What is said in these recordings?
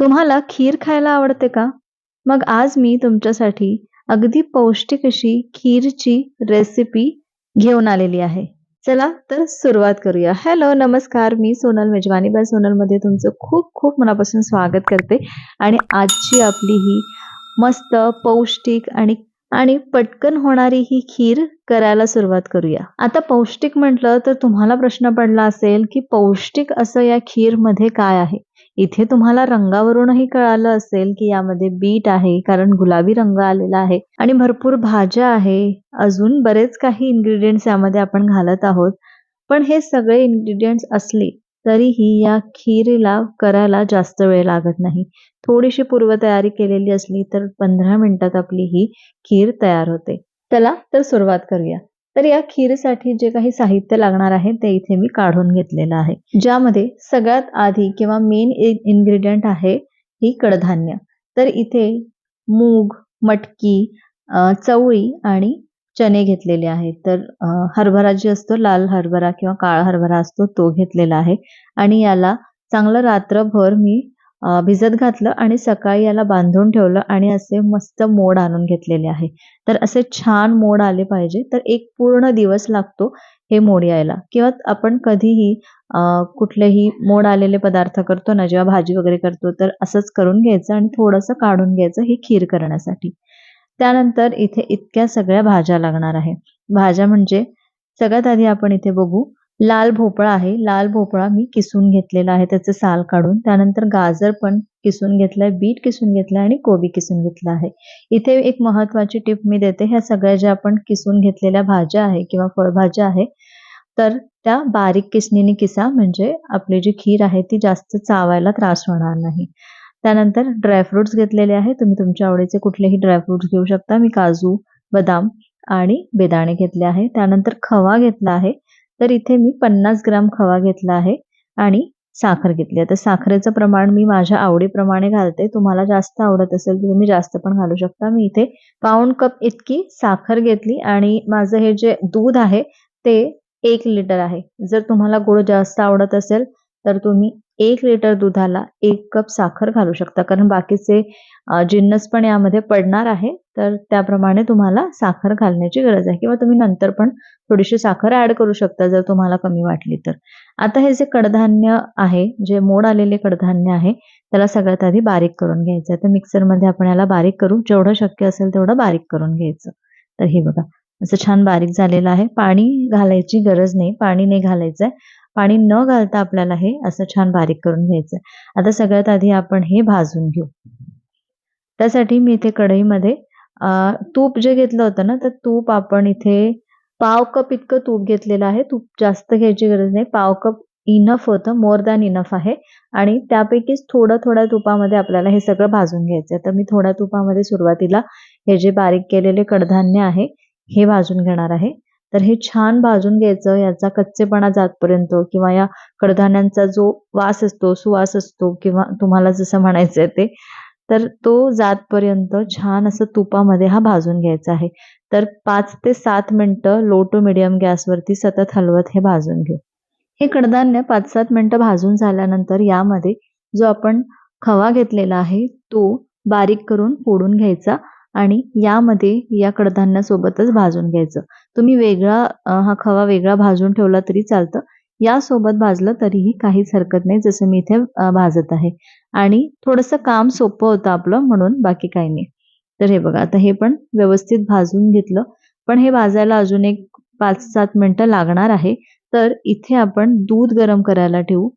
तुम्हाला खीर खायला आवडते का? मग आज मी तुमच्यासाठी अगदी पौष्टिक अशी खीरची रेसिपी घेऊन आलेली आहे. चला तर सुरुवात करूया. हॅलो, नमस्कार. मी सोनल मेजवानी बाय सोनलमध्ये तुमचं खूप खूप मनापासून स्वागत करते आणि आजची आपली ही मस्त पौष्टिक आणि आणि पटकन होणारी ही खीर करायला सुरुवात करूया. आता पौष्टिक म्हटलं तर तुम्हाला प्रश्न पडला असेल, की पौष्टिक असं या खीरमध्ये काय आहे? इथे तुम्हाला रंगावरूनही कळालं असेल, की यामध्ये बीट आहे कारण गुलाबी रंग आलेला आहे आणि भरपूर भाज्या आहे. अजून बरेच काही इन्ग्रेडियंट्स यामध्ये आपण घालत आहोत. पण हे सगळे इन्ग्रेडियंट्स असले तरीही या खीरला करायला जास्त वेळ लागत नाही. थोडीशी पूर्वतयारी केलेली असली तर पंधरा मिनिटात आपली ही खीर तयार होते. चला तर सुरुवात करूया. तर या खीरसाठी जे काही साहित्य लागणार आहे ते इथे मी काढून घेतलेलं आहे. ज्यामध्ये सगळ्यात आधी किंवा मेन इन्ग्रेडियंट आहे ही कडधान्य. तर इथे मूग, मटकी, चवळी आणि चणे घेतलेले आहेत. तर हरभरा जे असतो लाल हरभरा किंवा काळा हरभरा असतो तो घेतलेला आहे आणि याला चांगलं रात्रभर मी भिजत घातलं आणि सकाळी याला बांधून ठेवलं आणि असे मस्त मोड आणून घेतलेले आहे. तर असे छान मोड आले पाहिजे. तर एक पूर्ण दिवस लागतो हे मोड यायला किंवा आपण कधीही कुठलेही मोड आलेले पदार्थ करतो ना, जेव्हा भाजी वगैरे करतो तर असंच करून घ्यायचं आणि थोडंसं काढून घ्यायचं ही खीर करण्यासाठी. त्यानंतर इथे इतक्या सगळ्या भाज्या लागणार आहे. भाज्या म्हणजे सगळ्यात आधी आपण इथे बघू लाल भोपळा आहे. लाल भोपळा मी किसून घेतलेला आहे त्याचे साल काढून. त्यानंतर गाजर पण किसून घेतलाय बीट किसून घेतलाय आणि कोबी किसून घेतला आहे. इथे एक महत्वाची टिप मी देते. ह्या सगळ्या ज्या आपण किसून घेतलेल्या भाज्या आहे किंवा फळभाज्या आहे, तर त्या बारीक किसणीने किसा म्हणजे आपली जी खीर आहे ती जास्त चावायला त्रास होणार नाही. त्यानंतर ड्रायफ्रुट्स घेतलेले आहे. तुम्ही तुमच्या आवडीचे कुठलेही ड्रायफ्रुट्स घेऊ शकता. मी काजू, बदाम आणि बेदाणे घेतले आहे. त्यानंतर खवा घेतला आहे. तर इथे मी पन्नास ग्राम खवा घेतला आहे आणि साखर घेतली आहे. तर साखरेचं प्रमाण मी माझ्या आवडीप्रमाणे घालते. तुम्हाला जास्त आवडत असेल तर तुम्ही जास्त पण घालू शकता. मी इथे पाऊण कप इतकी साखर घेतली आणि माझं हे जे दूध आहे ते एक लिटर आहे. जर तुम्हाला गोड जास्त आवडत असेल तर तुम्ही एक लिटर दुधाला एक कप साखर घालू शकता. कारण बाकीचे जिन्नस पण यामध्ये पडणार आहे. तर त्याप्रमाणे तुम्हाला साखर घालण्याची गरज आहे. किंवा तुम्ही नंतर पण थोडीशी साखर ऍड करू शकता जर तुम्हाला कमी वाटली तर. आता हे जे कडधान्य आहे जे मोड आलेले कडधान्य आहे त्याला सगळ्यात आधी बारीक करून घ्यायचं आहे. तर मिक्सरमध्ये आपण याला बारीक करू. जेवढं शक्य असेल तेवढं बारीक करून घ्यायचं. तर हे बघा असं छान बारीक झालेलं आहे. पाणी घालायची गरज नाही. पाणी नाही घालायचंय. पाणी न घालता आपल्याला हे असं छान बारीक करून घ्यायचं आता सगळ्यात आधी आपण हे भाजून घेऊ. त्यासाठी मी इथे कढईमध्ये तूप जे घेतलं होतं ना तर तूप आपण इथे पाव कप इतकं तूप घेतलेलं आहे. तूप जास्त घ्यायची गरज नाही. पाव कप इनफ होतं मोर दॅन इनफ आहे. आणि त्यापैकीच थोडं थोड्या तुपामध्ये आपल्याला हे सगळं भाजून घ्यायचं तर मी थोड्या तुपामध्ये सुरुवातीला हे जे बारीक केलेले कडधान्य आहे हे भाजून घेणार आहे. तर हे छान भाजून घ्यायचं याचा कच्चेपणा जातपर्यंत किंवा या कडधान्यांचा जो वास असतो सुवास असतो किंवा तुम्हाला जसं म्हणायचं ते तर तो जातपर्यंत छान असं तुपामध्ये हा भाजून घ्यायचा आहे. तर पाच ते सात मिनटं लो टू मिडियम गॅसवरती सतत हलवत हे भाजून घेऊ. हे कडधान्य पाच सात मिनटं भाजून झाल्यानंतर यामध्ये जो आपण खवा घेतलेला आहे तो बारीक करून फोडून घ्यायचा आणि यामध्ये या कडधान्यासोबतच भाजून घ्यायचं. तुम्ही वेगळा हा खवा वेगळा भाजून ठेवला तरी चालतं. यासोबत भाजलं तरीही काहीच हरकत नाही जसं मी इथे भाजत आहे. आणि थोडंसं काम सोपं होतं आपलं म्हणून बाकी काही नाही. तर हे बघा आता हे पण व्यवस्थित भाजून घेतलं. पण हे भाजायला अजून एक पाच सात मिनटं लागणार आहे. तर इथे आपण दूध गरम करायला ठेवू.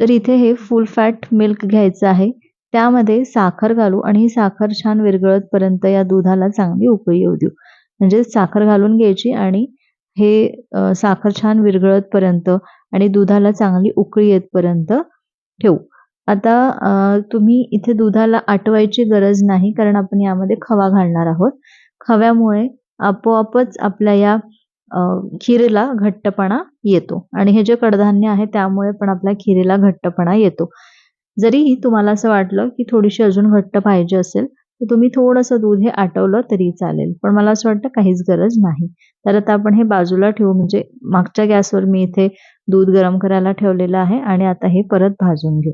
तर इथे हे फुल फॅट मिल्क घ्यायचं आहे. त्यामध्ये साखर घालू आणि ही साखर छान विरघळतपर्यंत या दुधाला चांगली उकळी येऊ देऊ. म्हणजे साखर घालून घ्यायची आणि हे साखर छान विरघळतपर्यंत आणि दुधाला चांगली उकळी येतपर्यंत ठेवू. आता तुम्ही इथे दुधाला आटवायची गरज नाही कारण आपण यामध्ये खवा घालणार आहोत. खव्यामुळे आपोआपच आपल्या या खिरेला घट्टपणा येतो आणि हे जे कडधान्य आहे त्यामुळे पण आपल्या खिरेला घट्टपणा येतो. जरी तुम्हाला असं वाटलं की थोडीशी अजून घट्ट पाहिजे असेल तुम्ही थोडंसं दूध हे आटवलं तरी चालेल. पण मला असं वाटतं काहीच गरज नाही. तर आता आपण हे बाजूला ठेवू. म्हणजे मागच्या गॅसवर मी इथे दूध गरम करायला ठेवलेलं आहे आणि आता हे परत भाजून घेऊ.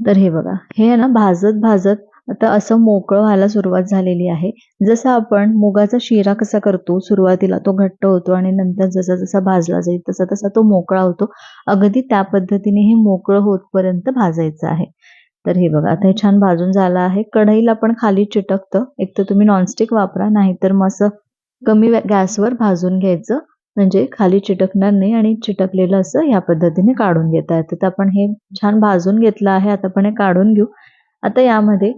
तर हे बघा. हे आहे ना भाजत भाजत आता असं मोकळं व्हायला सुरुवात झालेली आहे. जसं आपण मुगाचा शिरा कसा करतो सुरुवातीला तो घट्ट होतो आणि नंतर जसा जसा भाजला जाईल तसा तसा तो मोकळा होतो. अगदी त्या पद्धतीने हे मोकळं होतपर्यंत भाजायचं आहे. तर हे बघा आता हे छान भाजून झालं आहे. कढईला पण खाली चिटकतं. एक तर तुम्ही नॉनस्टिक वापरा नाहीतर मग असं कमी गॅसवर भाजून घ्यायचं. म्हणजे खाली चिटकणार नाही आणि चिटकलेलं असं या पद्धतीने काढून घेता येतं. तर आपण हे छान भाजून घेतलं आहे आता आपण हे काढून घेऊ. आता यामध्ये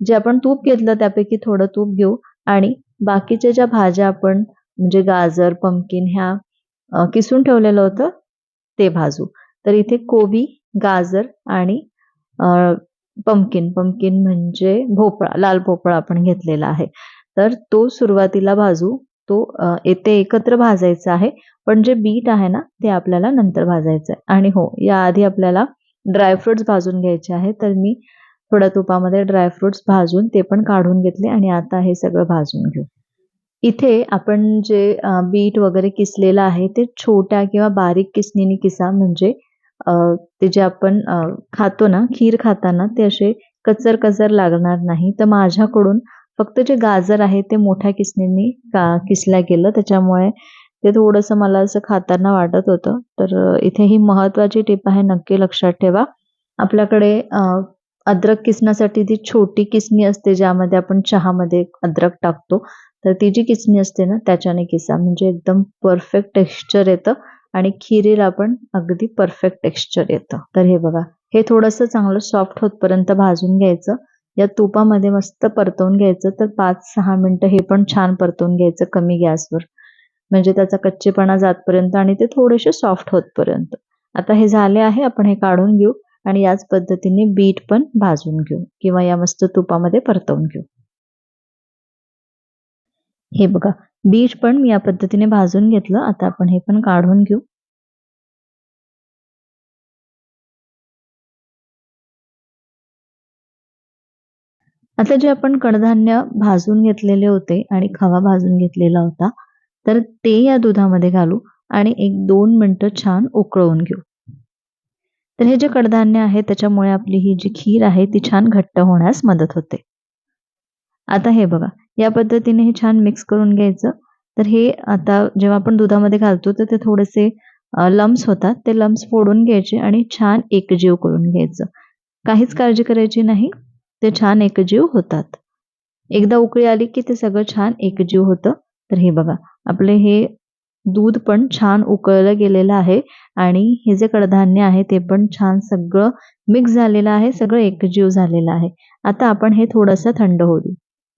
जे आपण तूप घेतलं त्यापैकी थोडं तूप घेऊ आणि बाकीच्या ज्या भाज्या आपण म्हणजे गाजर पमकिन ह्या किसून ठेवलेलं होतं ते भाजू. तर इथे कोबी गाजर आणि पंपकिन पंपकिन म्हणजे भोपळा लाल भोपळा आपण घेतलेला आहे. तर तो सुरुवातीला भाजू तो येथे एकत्र भाजायचा आहे. पण जे बीट आहे ना ते आपल्याला नंतर भाजायचं आहे आणि हो याआधी आपल्याला ड्रायफ्रुट्स भाजून घ्यायचे आहे. तर मी थोड्या तुपामध्ये ड्रायफ्रुट्स भाजून ते पण काढून घेतले आणि आता हे सगळं भाजून घेऊ. इथे आपण जे बीट वगैरे किसलेलं आहे ते छोट्या किंवा बारीक किसणीने किसा. म्हणजे ते जे आपण खातो ना खीर खाताना ते असे कचर कचर लागणार नाही. तर माझ्याकडून फक्त जे गाजर आहे ते मोठ्या किसणींनी का किसल्या गेलं. त्याच्यामुळे ते थोडंसं मला असं खाताना वाटत होतं. तर इथे ही महत्वाची टीप आहे नक्की लक्षात ठेवा. आपल्याकडे अद्रक किसण्यासाठी ती छोटी किसणी असते ज्यामध्ये आपण चहामध्ये अद्रक टाकतो तर ती जी किसणी असते ना त्याच्याने किसा. म्हणजे एकदम परफेक्ट टेक्स्चर येतं. आणि खिरीला पण अगदी परफेक्ट टेक्स्चर येतं. तर हे बघा हे थोडंसं चांगलं सॉफ्ट होतपर्यंत भाजून घ्यायचं. या तुपामध्ये मस्त परतवून घ्यायचं. तर पाच सहा मिनटं हे पण छान परतवून घ्यायचं कमी गॅसवर. म्हणजे त्याचा कच्चेपणा जातपर्यंत आणि ते थोडेसे सॉफ्ट होतपर्यंत. आता हे झाले आहे आपण हे काढून घेऊ आणि याच पद्धतीने बीट पण भाजून घेऊ किंवा या मस्त तुपामध्ये परतवून घेऊ. हे बघा बीट पण मी या पद्धतीने भाजून घेतलं. आता आपण हे पण काढून घेऊ. आता जे आपण कडधान्य भाजून घेतलेले होते आणि खवा भाजून घेतलेला होता तर ते या दुधामध्ये घालू आणि एक दोन मिनटं छान उकळवून घेऊ. तर हे जे कडधान्य आहे त्याच्यामुळे आपली ही जी खीर आहे ती छान घट्ट होण्यास मदत होते. आता हे बघा या पद्धतीने हे छान मिक्स करून घ्यायचं. तर हे आता जेव्हा आपण दुधामध्ये घालतो तर ते थोडेसे लम्स होतात. ते लम्स फोडून घ्यायचे आणि छान एकजीव करून घ्यायचं. काहीच काळजी करायची नाही. ते छान एकजीव होतात. एकदा उकळी आली की ते सगळं छान एकजीव होतं. तर हे बघा आपले हे दूध पण छान उकळलं गेलेलं आहे आणि हे जे कडधान्य आहे ते पण छान सगळं मिक्स झालेलं आहे सगळं एकजीव झालेलं आहे. आता आपण हे थोडंसं थंड होऊ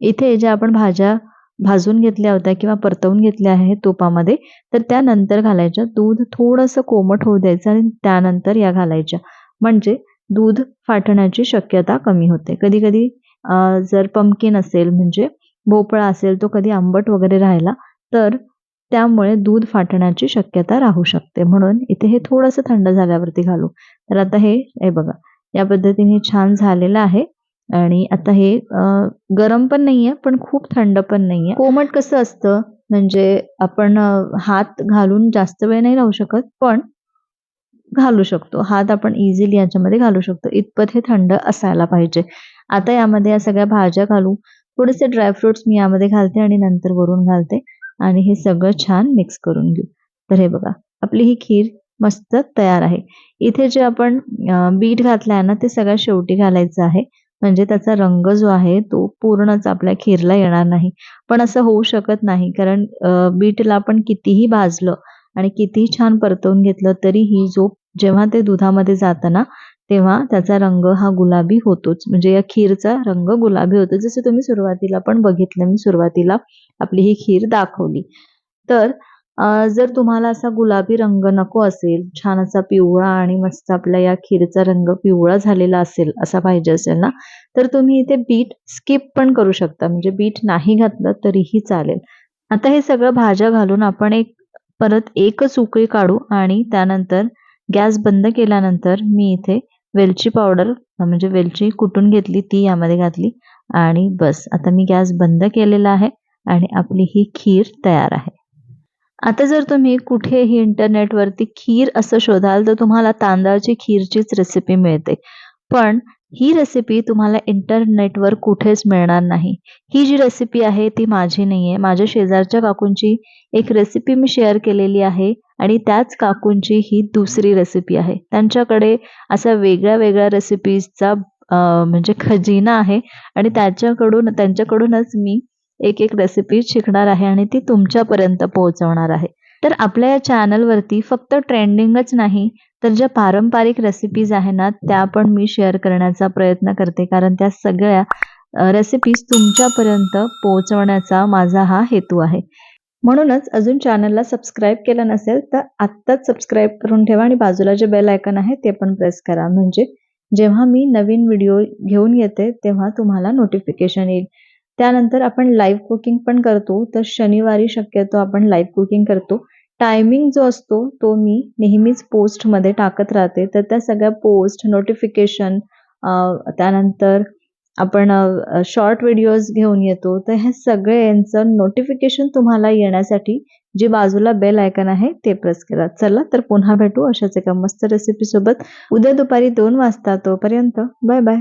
इथे ज्या आपण भाज्या भाजून घेतल्या होत्या किंवा परतवून घेतल्या आहेत तुपामध्ये तर त्यानंतर घालायच्या दूध थोडंसं कोमट होऊ द्यायचं आणि त्यानंतर या घालायच्या. म्हणजे दूध फाटण्याची शक्यता कमी होते. कधी कधी जर पमकिन असेल म्हणजे भोपळा असेल तो कधी आंबट वगैरे राहिला तर त्यामुळे दूध फाटण्याची शक्यता राहू शकते. म्हणून इथे हे थोडंसं थंड झाल्यावरती घालू. तर आता हे हे बघा. या पद्धतीने छान झालेलं आहे. आणि आता हे गरम पण नाहीये पण खूप थंड पण नाहीये. कोमट कसं असतं? म्हणजे आपण हात घालून जास्त वेळ नाही राहू शकत पण घालू शकतो. हात आपण इझिली याच्यामध्ये घालू शकतो. इतपत हे थंड असायला पाहिजे. आता यामध्ये या सगळ्या भाज्या घालू. थोडेसे ड्रायफ्रुट्स मी यामध्ये घालते आणि नंतर वरून घालते. आणि हे सगळं छान मिक्स करून घेऊ. तर हे बघा आपली ही खीर मस्त तयार आहे. इथे जे आपण बीट घातलं आहे ना ते सगळ्यात शेवटी घालायचं आहे. म्हणजे त्याचा रंग जो आहे तो पूर्णच आपल्या खीरला येणार नाही. पण असं होऊ शकत नाही कारण बीटला आपण कितीही भाजलं आणि कितीही छान परतवून घेतलं तरीही जो जेव्हा ते दुधामध्ये जातं ना तेव्हा त्याचा रंग हा गुलाबी होतोच. म्हणजे या खीरचा रंग गुलाबी होतो. जसं तुम्ही सुरुवातीला पण बघितलं मी सुरुवातीला आपली ही खीर दाखवली. तर जर तुम्हाला असा गुलाबी रंग नको असेल छान असा पिवळा आणि मस्त आपल्या या खीरचा रंग पिवळा झालेला असेल असा पाहिजे असेल ना तर तुम्ही इथे बीट स्किप पण करू शकता. म्हणजे बीट नाही घातलं तरीही चालेल. आता हे सगळं भाज्या घालून आपण एक परत एकच उकळी काढू आणि त्यानंतर गॅस बंद केल्यानंतर मी इथे वेलची पावडर म्हणजे वेलची कुटून घेतली ती यामध्ये घातली आणि बस. आता मी गॅस बंद केलेला आहे आणि आपली ही खीर तयार आहे. आता जर तुम्ही कुठेही इंटरनेटवरती खीर असं शोधाल तर तुम्हाला तांदळाची खीरचीच रेसिपी मिळते. पण ही रेसिपी तुम्हाला इंटरनेटवर कुठेच मिळणार नाही. ही जी रेसिपी आहे ती माझी नाही आहे माझ्या शेजारच्या काकूंची एक रेसिपी मी शेअर केलेली आहे आणि त्याच काकूंची ही दुसरी रेसिपी आहे. त्यांच्याकडे असा वेगळ्या वेगळ्या रेसिपीजचा म्हणजे खजिना आहे आणि त्याच्याकडून त्यांच्याकडूनच मी एक एक रेसिपी शिकणार आहे आणि ती तुमच्यापर्यंत पोहोचवणार आहे. तर आपल्या या चॅनलवरती फक्त ट्रेंडिंगच नाही तर ज्या पारंपरिक रेसिपीज आहे ना त्या पण मी शेअर करण्याचा प्रयत्न करते. कारण त्या सगळ्या रेसिपीज तुमच्यापर्यंत पोहोचवण्याचा माझा हा हेतू आहे. म्हणूनच अजून चॅनलला सबस्क्राईब केलं नसेल तर आत्ताच सबस्क्राईब करून ठेवा आणि बाजूला जे बेल आयकन आहे ते पण प्रेस करा. म्हणजे जेव्हा मी नवीन व्हिडिओ घेऊन येते तेव्हा तुम्हाला नोटिफिकेशन येईल. त्यानंतर आपण लाईव्ह कुकिंग पण करतो. तर शनिवारी शक्यतो आपण लाईव्ह कुकिंग करतो. टायमिंग जो असतो तो मी नेहमीच पोस्टमध्ये टाकत राहते. तर त्या सगळ्या पोस्ट नोटिफिकेशन त्यानंतर आपण शॉर्ट व्हिडिओज घेऊन येतो. तर हे सगळे यांचं नोटिफिकेशन तुम्हाला येण्यासाठी जे बाजूला बेल आयकन आहे ते प्रेस करा. चला तर पुन्हा भेटू अशाच एका मस्त रेसिपीसोबत उद्या दुपारी दोन वाजता तोपर्यंत. Bye bye